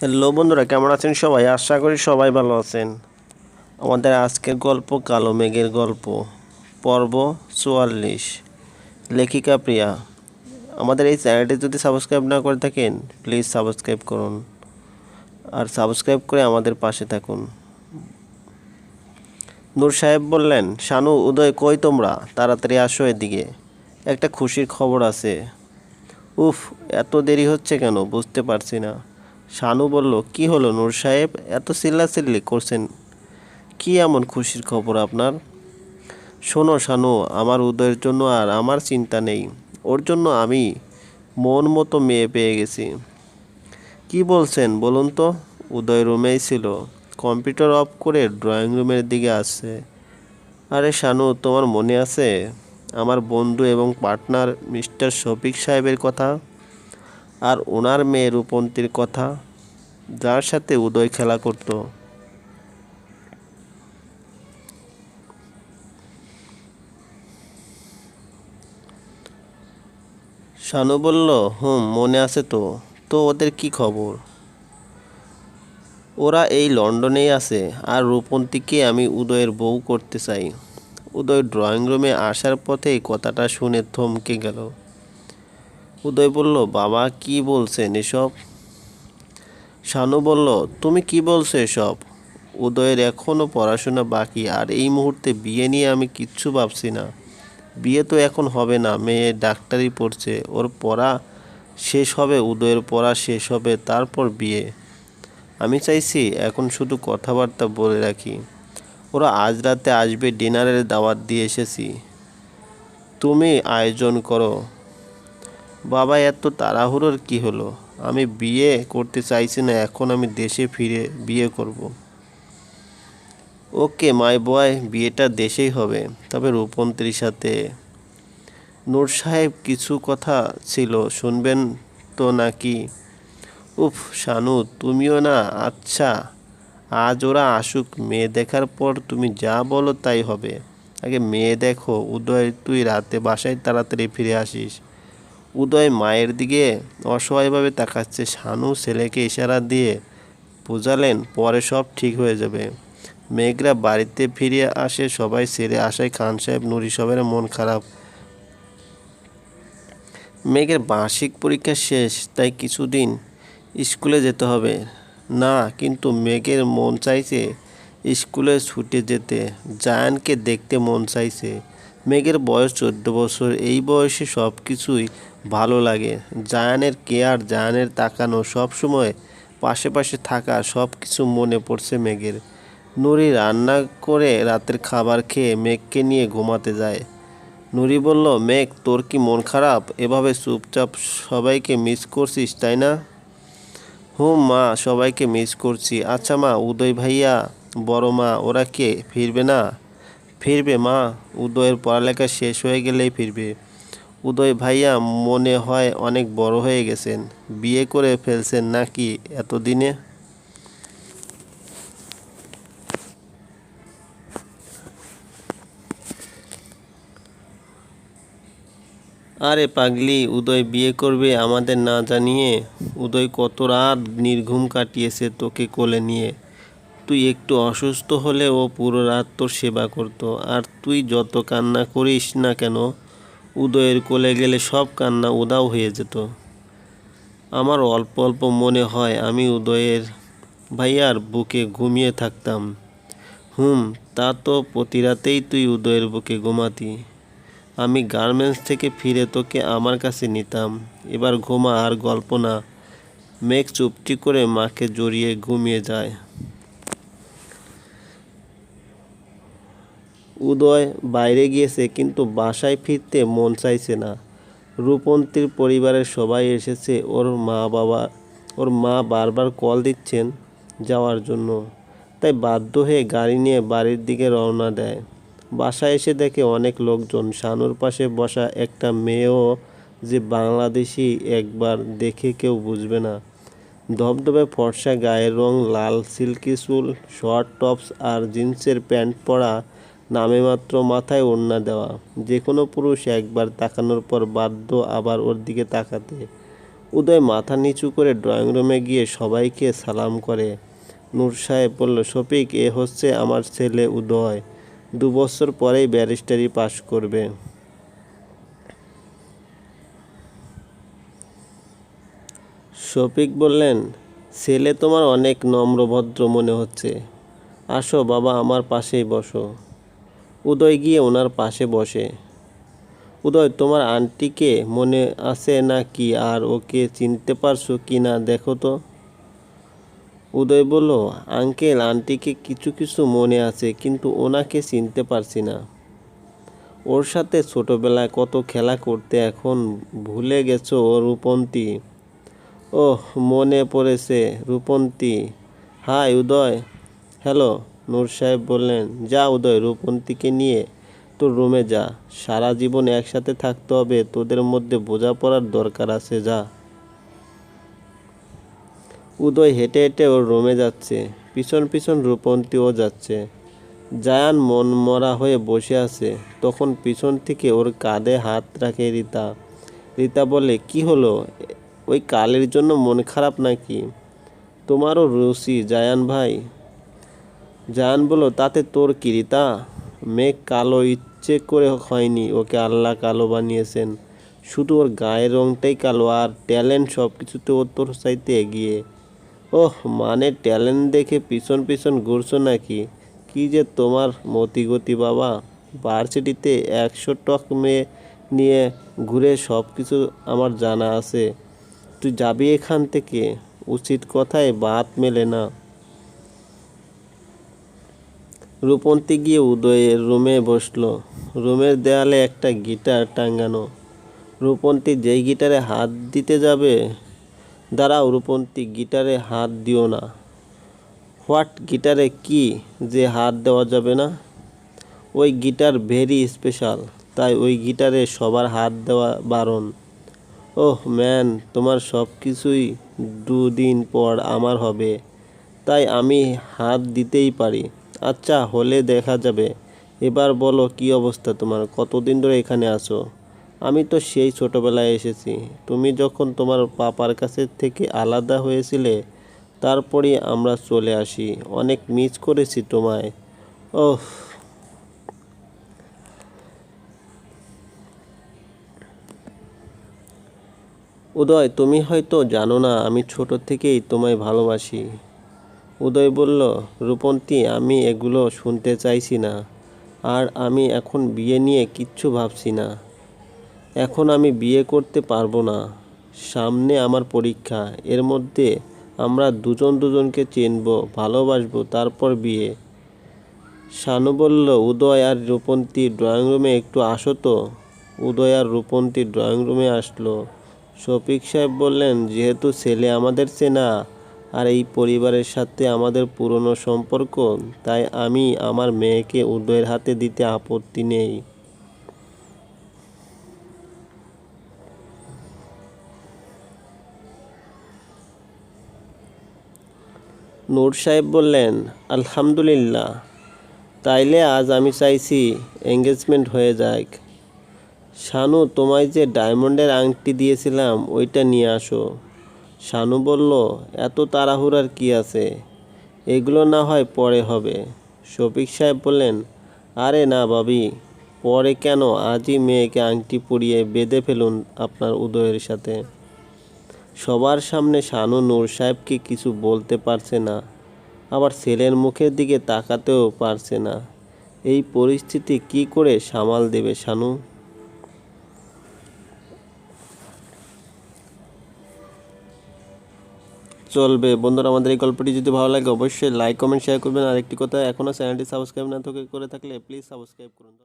Hello বন্ধুরা, কেমন আছেন সবাই? আশা করি সবাই ভালো আছেন। আমাদের আজকের গল্প কালো মেঘের গল্প, পর্ব চুয়াল্লিশ। লেখিকা প্রিয়া, আমাদের এই চ্যানেলটি যদি সাবস্ক্রাইব না করে থাকেন, প্লিজ সাবস্ক্রাইব করুন। আর সাবস্ক্রাইব করে আমাদের পাশে থাকুন। নূর সাহেব বললেন, শানু, উদয়, কই তোমরা? তাড়াতাড়ি আসো এদিকে। একটা খুশির খবর আছে। উফ, এত দেরি হচ্ছে কেন? বুঝতে পারছি না। শানু বলল, কি হলো নূর সাহেব? এত চিল্লাচিল্লি করছেন। কি এমন খুশির খবর আপনার? শোনো শানু, আমার উদয়ের জন্য আর আমার চিন্তা নেই। ওর জন্য আমি মন মতো মেয়ে পেয়ে গেছি। কি বলছেন বলুন তো? উদয় রুমেই ছিল। কম্পিউটার অফ করে ড্রয়িং রুমের দিকে আসছে। আরে শানু, তোমার মনে আছে? আমার বন্ধু এবং পার্টনার মিস্টার শফিক সাহেবের কথা আর ওনার মেয়ে রূপন্তীর কথা। যার সাথে উদয় খেলা করতো। শানু বলল, হুম, মনে আছে তো। তো ওদের কি খবর? ওরা এই লন্ডনেই আছে, আর রূপন্তীকে আমি উদয়ের বউ করতে চাই। উদয় ড্রয়িং রুমে আসার পথেই কথাটা শুনে থমকে গেল। উদয় বলল, বাবা, কি বলছেন এসব? শানু বলল, তুমি কি বলছো এসব? উদয়ের এখনও পড়াশোনা বাকি, আর এই মুহূর্তে বিয়ে নিয়ে আমি কিচ্ছু ভাবছি না। বিয়ে তো এখন হবে না, মেয়ে ডাক্তারি পড়ছে, ওর পড়া শেষ হবে, উদয়ের পড়া শেষ হবে, তারপর বিয়ে। আমি চাইছি এখন শুধু কথাবার্তা বলে রাখি। ওরা আজ রাতে আসবে, ডিনারের দাওয়াত দিয়ে এসেছি। তুমি আয়োজন করো। বাবা, এত তাড়াহুড়োর কি হলো? আমি বিয়ে করতে চাইছি না, এখন আমি দেশে ফিরে বিয়ে করব। ওকে, মাই বয়, বিয়েটা দেশেই হবে। তবে রূপন্তীর সাথে। নূর সাহেব, কিছু কথা ছিল, শুনবেন তো নাকি? উফ, শানু, তুমিও না আচ্ছা। আজ ওরা আসুক, মেয়ে দেখার পর তুমি যা বলো তাই হবে। আগে মেয়ে দেখো, উদয়, তুই রাতে বাসায় তাড়াতাড়ি ফিরে আসিস। উদয় মায়ের দিকে অসহায়ভাবে তাকাচ্ছে। শানু ছেলেকে ইশারা দিয়ে বোঝালেন, পরে সব ঠিক হয়ে যাবে। মেঘরা বাড়িতে ফিরে আসে, সবাই ছেড়ে আসায় খান সাহেব, নুরি সবের মন খারাপ। মেঘের বার্ষিক পরীক্ষা শেষ, তাই কিছুদিন স্কুলে যেতে হবে। না, কিন্তু মেঘের মন চাইছে স্কুলে ছুটে যেতে। জায়ানকে দেখতে মন চাইছে। মেঘের বয়স চোদ্দ বছর। এই বয়সে সব কিছুই ভালো লাগে। জায়ানের কেয়ার, জায়ানের তাকানো সব সময় পাশে পাশে থাকা সব কিছু মনে পড়ছে মেঘের। নুরি রান্না করে রাতের খাবার খেয়ে মেঘকে নিয়ে ঘুমাতে যায়। নুরি বলল, মেঘ, তোর কি মন খারাপ? এভাবে চুপচাপ সবাইকে মিস করছিস, তাই না? হুম, মা, সবাইকে মিস করছি। আচ্ছা মা, উদয় ভাইয়া, বড় মা, ওরা কে? ফিরবে না? ফিরবে, মা। উদয়ের পড়ালেখা শেষ হয়ে গেলেই ফিরবে। উদয়, ভাইয়া, মনে হয় অনেক বড় হয়ে গেছেন। বিয়ে করে ফেলছেন নাকি এতদিনে? আরে পাগলি, উদয় বিয়ে করবে আমাদের না জানিয়ে? উদয় কত রাত নির্ঘুম কাটিয়েছে তোকে কোলে নিয়ে। তুই একটু অসুস্থ হলে ও পুরো রাত তোর সেবা করতো। আর তুই যত কান্না করিস না কেন, উদয়ের কোলে গেলে সব কান্না উদাও হয়ে যেত। আমার অল্প অল্প মনে হয় আমি উদয়ের ভাইয়ার বুকে ঘুমিয়ে থাকতাম। হুম, তা তো প্রতি রাতেই তুই উদয়ের বুকে ঘুমাতি। আমি গার্মেন্টস থেকে ফিরে তোকে আমার কাছে নিতাম। এবার ঘুমা আর গল্প না। মেঘ চুপটি করে মাকে জড়িয়ে ঘুমিয়ে যায়। উদয় বাইরে গিয়েছে কিন্তু বাসায় ফিরতে মন চাইছে না। রূপন্তীর পরিবারের সবাই এসেছে ওর মা বাবা, ওর মা বারবার কল দিচ্ছেন যাওয়ার জন্য। তাই বাধ্য হয়ে গাড়ি নিয়ে বাড়ির দিকে রওনা দেয়। বাসায় এসে দেখে অনেক লোকজন। শানুর পাশে বসা একটা মেয়েও যে বাংলাদেশি একবার দেখে কেউ বুঝবে না। ধবধবে ফর্সা গায়ের রং, লাল সিল্কি চুল, শর্ট টপস আর জিন্সের প্যান্ট পরা নামে মাত্র মাথায় ওড়না দেওয়া। যে কোনো পুরুষ একবার তাকানোর পর বাধ্য আবার ওর দিকে তাকাতে। উদয় মাথা নিচু করে ড্রয়িং রুমে গিয়ে সবাইকে সালাম করে। নূর সাহেব বলল, শফিক, এ হচ্ছে আমার ছেলে উদয়। দু বছর পরেই ব্যারিস্টারি পাশ করবে। শফিক বললেন, ছেলে তোমার অনেক নম্রভদ্র মনে হচ্ছে। আসো বাবা, আমার পাশেই বসো। উদয় গিয়ে ওনার পাশে বসে। উদয়, তোমার আন্টিকে মনে আছে না কি আর ওকে চিনতে পারছ কি না? দেখো তো। উদয় বলল, আঙ্কেল, আন্টিকে কিছু কিছু মনে আছে, কিন্তু ওনাকে চিনতে পারছি না। ওর সাথে ছোটবেলায় কত খেলা করতে, এখন ভুলে গেছো ও রূপন্তী? ওহ, মনে পড়েছে রূপন্তী। হাই, উদয়। হ্যালো। নূর সাহেব বললেন, যা উদয়, রূপন্তীকে নিয়ে তোর রুমে যা। সারা জীবন একসাথে থাকতে হবে, তোদের মধ্যে বোঝাপড়ার দরকার আছে, যা। উদয় হেঁটে হেঁটে ওর রুমে যাচ্ছে। পিছন পিছন রূপন্তীও যাচ্ছে। জায়ান মন মরা হয়ে বসে আছে। তখন পিছন থেকে ওর কাঁধে হাত রাখে রীতা। রীতা বলে, কি হলো? ওই কালের জন্য মন খারাপ নাকি? তোমারও রুচি, জায়ান ভাই। জায়ান বলো, তাতে তোর কিরিতা মেঘ কালো ইচ্ছে করে হয়নি ওকে আল্লাহ কালো বানিয়েছেন। শুধু ওর গায়ের রংটাই কালো আর ট্যালেন্ট সব কিছুতে ও তোর চাইতে এগিয়ে। ওহ মানে ট্যালেন্ট দেখে পিছন পিছন ঘুরছো নাকি? কি যে তোমার মতিগতি বাবা। ভার্সিটিতে একশো টক মেয়ে নিয়ে ঘুরে সব কিছু আমার জানা আছে। তুই যাবি এখান থেকে? উচিত কথায় বাত মেলে না। রূপন্তী গিয়ে উদয়ের রুমে বসল। রুমের দেয়ালে একটা গিটার টাঙ্গানো রূপন্তী যেই গিটারে হাত দিতে যাবে, দাঁড়াও রূপন্তী, গিটারে হাত দিও না। হোয়াট, গিটারে কি যে হাত দেওয়া যাবে না? ওই গিটার ভেরি স্পেশাল, তাই ওই গিটারে সবার হাত দেওয়া বারণ। ওহ, ম্যান, তোমার সব কিছুই দুদিন পর আমার হবে, তাই আমি হাত দিতেই পারি। আচ্ছা হলে দেখা যাবে। এবার বলো, কি অবস্থা তোমার? কতদিন ধরে এখানে আছো? আমি তো সেই ছোটবেলায় এসেছি। তুমি যখন তোমার পাপার কাছে থেকে আলাদা হয়েছিলে, তারপরই আমরা চলে আসি। অনেক মিস করেছি তোমায়। ওহ। উদয়, তুমি হয়তো জানো না, আমি ছোট থেকেই তোমায় ভালোবাসি। উদয় বলল, রূপন্তী, আমি এগুলো শুনতে চাইছি না। আর আমি এখন বিয়ে নিয়ে কিচ্ছু ভাবছি না। এখন আমি বিয়ে করতে পারব না। সামনে আমার পরীক্ষা। এর মধ্যে আমরা দুজন দুজনকে চিনব, ভালোবাসবো, তারপর বিয়ে। শানু বলল, উদয় আর রূপন্তী ড্রয়িং রুমে একটু আসো তো। উদয় আর রূপন্তী ড্রয়িং রুমে আসলো। শফিক সাহেব বললেন, যেহেতু ছেলে আমাদের চেনা আর এই পরিবারের সাথে আমাদের পুরনো সম্পর্ক, তাই আমি আমার মেয়েকে উদয়ের হাতে দিতে আপত্তি নেই। নূর সাহেব বললেন, আলহামদুলিল্লাহ। তাইলে আজ আমি চাইছি এঙ্গেজমেন্ট হয়ে যাক। শানু, তোমায় যে ডায়মন্ডের আংটি দিয়েছিলাম, ওইটা নিয়ে আসো। শানু বলল, এত তাড়াহুড়ার কি আছে? এগুলো না হয় পরে হবে। শফিক সাহেব বললেন, আরে না ভাবি, পরে কেন? আজই মেয়েকে আংটি পরিয়ে বেঁধে ফেলুন আপনার উদয়ের সাথে। সবার সামনে শানু নূর সাহেবকে কিছু বলতে পারছে না, আবার ছেলের মুখের দিকে তাকাতেও পারছে না। এই পরিস্থিতি কি করে সামাল দেবে শানু? চলবে। বন্ধুরা, আমাদের এই গল্পটি যদি ভালো লাগে, অবশ্যই লাইক কমেন্ট শেয়ার করবেন। আর একটি কথা এখনও চ্যানেলটি সাবস্ক্রাইব না থেকে, করে থাকলে প্লিজ সাবস্ক্রাইব করুন।